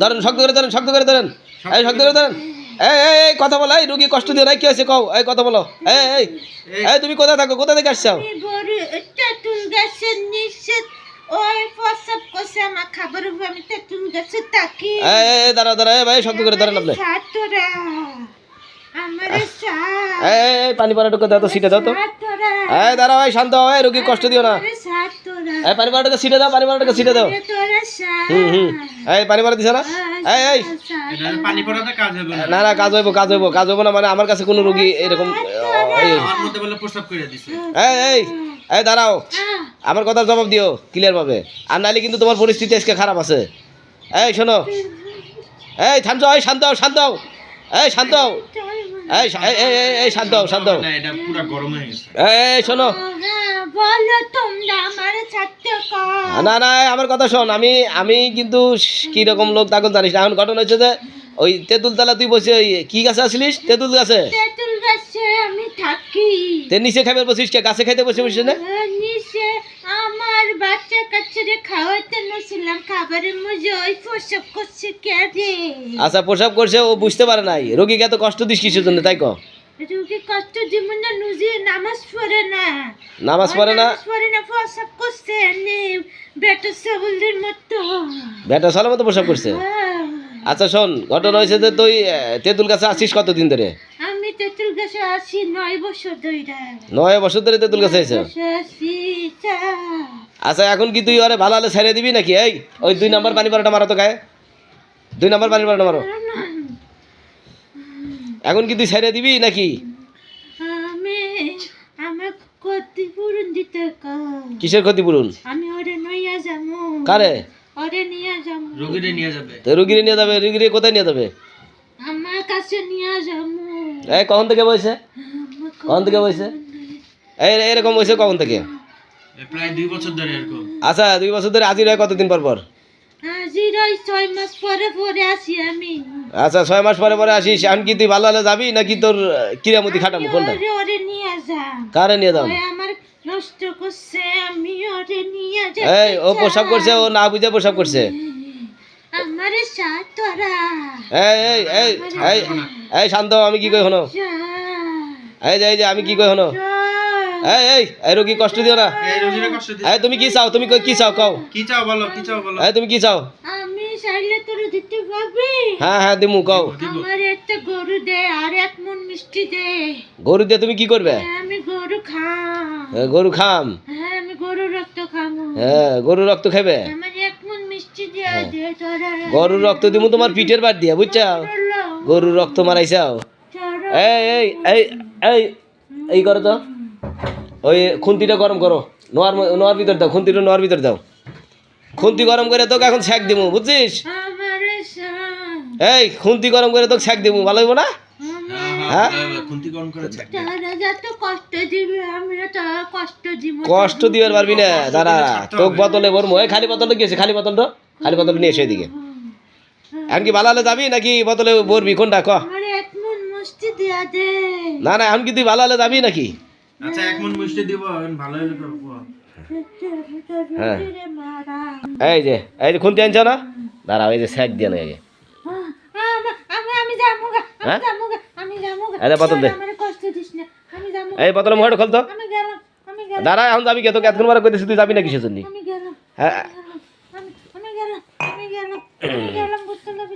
ধরেন শক্ত করে ধরেন শক্ত করে ধরেন। এই শক্ত করে ধরেন। এই এই এই কথা বলো এই রুগী কষ্ট দিয়ে কি হয়েছে কও এই কথা বলো। এই এই এই তুমি কোথায় থাকো কোথা থেকে আসছো? পানি পাড়াটুকু দাও তো সিটে দাও তো। এই শান্ত রুগী কষ্ট দিও না। পানি পাড়াটুকু সিটে দাও পানি পাড়াটুকু সিটে দাও। এই না? এই না না, কাজ কাজ না মানে কাছে কোনো এই। এই দাঁড়াও। আমার কথার জবাব দিও ক্লিয়ার ভাবে। আর নাইলে কিন্তু তোমার পরিস্থিতি আজকে খারাপ আছে। এই, শোনো। এই, শান্ত এই শান্ত শান্ত। এই, শান্ত। এই এই, এই, এই, এই শান্ত হও, শান্ত হও। না এটা পুরো গরম হয়ে গেছে। এই এই, শোনো। বলো তোমরা আমার ছাত্র না না আমার কথা শোন আমি আমি কিন্তু কি রকম লোক তখন জানিস না। এখন ঘটনা হচ্ছে যে ওই তেঁতুল তলা তুই বসে ওই কি গাছে আসলিস? তেঁতুল গাছে? তেঁতুল গাছে আমি থাকি। তে নিচে খাবে বসিস কে? গাছে খাইতে বসে বসিস না? হ্যাঁ, বাচ্চা কাচ্চারে খাওয়াতে নছিলাম খাবারের মধ্যে ওই প্রসব করছে কে রে? আচ্ছা প্রসাব করছে ও বুঝতে পারে নাই। রোগীকে তো কষ্ট দিস কিসের জন্য তাই কো রুগী কষ্ট দিব না নুজি নামাজ পড়ে না। নামাজ পড়ে না? পড়ে না প্রসব করছে নে বেটা সবুলদের মতো। বেটা সালের মতো প্রসাব করছে? হ্যাঁ, আচ্ছা শোন ঘটনা হয়েছে যে তুই তেঁতুল গাছে আসিস কতদিন ধরে? গাছে নয় বছর ধরে নয় বছর ধরে তেঁতুল গাছে আছে। আচ্ছা এখন কি তুই ওরে ভালো হলে ছেড়ে দিবি নাকি? এই ওই দুই নাম্বার পানি পাড়াটা মারো তো গায়ে দুই নাম্বার পানি পাড়াটা মারো। এখন কি তুই ছেড়ে দিবি নাকি? আমি আমার ক্ষতিপূরণ দিতে কিসের ক্ষতিপূরণ? আমি ওরে নইয়া যাব। কারে? ওরে নিয়ে যাব। রোগীরে নিয়ে যাবে। তো রুগীরে নিয়ে যাবে রুগীরে কোথায় নিয়ে যাবে? আমার কাছে নিয়ে যাব। এই কখন থেকে বসে কখন থেকে বসে এই এরকম বসে কখন থেকে? এ প্রায় দুই বছর ধরে এরকম। আচ্ছা দুই বছর ধরে আজির হয় কতদিন পর পর? হাজিরাই ছয় মাস পরে পরে আসি আমি। আচ্ছা ছয় মাস পরে পরে আসিস। এখন কি তুই ভালো হলে যাবি নাকি তোর কিরামতি কোনটা? নিয়ে যাম কারে নিয়ে যাও ওই আমার নষ্ট করছে আমি ওরে নিয়ে এই ও পোশাক করছে ও না বুঝে পোশাক করছে। এই এই এই এই এই শান্ত আমি কি কই হনো এই যে এই যে আমি কি কই হনো এই এই এই রোগী কষ্ট দিও না। এই রোগীরে কষ্ট দিছে এই তুমি কি চাও? তুমি কই- কি চাও? কও। কি চাও বলো কি চাও বলো? এই তুমি কি চাও? আমি চাইলে তোর দিতে পারবি? হ্যাঁ হ্যাঁ দিমু কও। আমার একটা গরু দে আর এক মন মিষ্টি দে। গরু দিয়ে তুমি কি করবে? আমি গরু খাম। গরু খাম? হ্যাঁ আমি গরু রক্ত খামো। হ্যাঁ গরু রক্ত খাবে গরুর রক্ত দিমু তোমার পিঠের বাদ দিয়া, বুঝছাও? গরুর রক্ত মারাইছাও? এই এই এই এই করো তো। ওই খুন্তিটা গরম করো। নোয়ার নোয়ার ভিতর দাও, খুন্তিটা নোয়ার ভিতর দাও। খুন্তি গরম করে তোকে এখন ছ্যাক দিব বুঝছিস? এই, খুন্তি গরম করে তোকে ছ্যাক দিব ভালো হইব না? হ্যাঁ? কষ্ট দিবে দিব দিবার পারবি না, দাঁড়া, তোক বোতলে ভরমু। খালি বোতলটা গেছে খালি বোতলটা? খালি বোতল নিয়ে এসে এদিকে। এখন কি ভালো হলে যাবি নাকি বোতলে ভরবি কোনটা ক? না না এখন কি তুই ভালো হলে যাবি নাকি? আচ্ছা এক মন মিষ্টি দিব ভালো হলে হ্যাঁ। এই যে এই যে খুন্তি আনছ না? দাঁড়াও এই যে দিয়ে হ্যাঁ? দে। বোতল এই বোতলে খোল তো। আমি গেলাম আমি গেলাম। দাঁড়া এখন যাবি কে? তোকে এতক্ষণ বার তুই যাবি না কিসের জন্য আমি হ্যাঁ।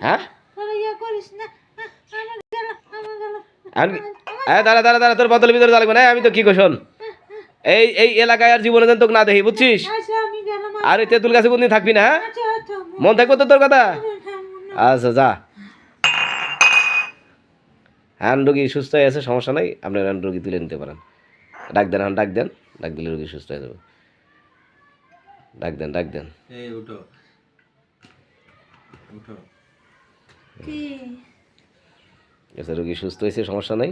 হ্যাঁ? ইয়ে হ্যাঁ দাঁড়া দাঁড়া দাঁড়া তোর বোতলের ভিতরে যাবি না। আমি তো কি কই শোন। এই এই এলাকায় আর জীবনে তোকে না দেখি বুঝছিস? আচ্ছা আমি গেলাম আর এই তেঁতুল গাছে কোনদিন থাকবি না হ্যাঁ? আচ্ছা মন থাকব তো তোর কথা? আচ্ছা যা। হ্যান রোগী সুস্থ হয়ে আছে সমস্যা নাই। আপনি হ্যান রোগী তুলে নিতে পারেন। ডাক দেন হ্যান ডাক দেন। ডাক দিলে রোগী সুস্থ হয়ে যাবে। ডাক দেন ডাক দেন। এই উঠো। উঠো। কি? রোগী সুস্থ হয়েছে সমস্যা নাই?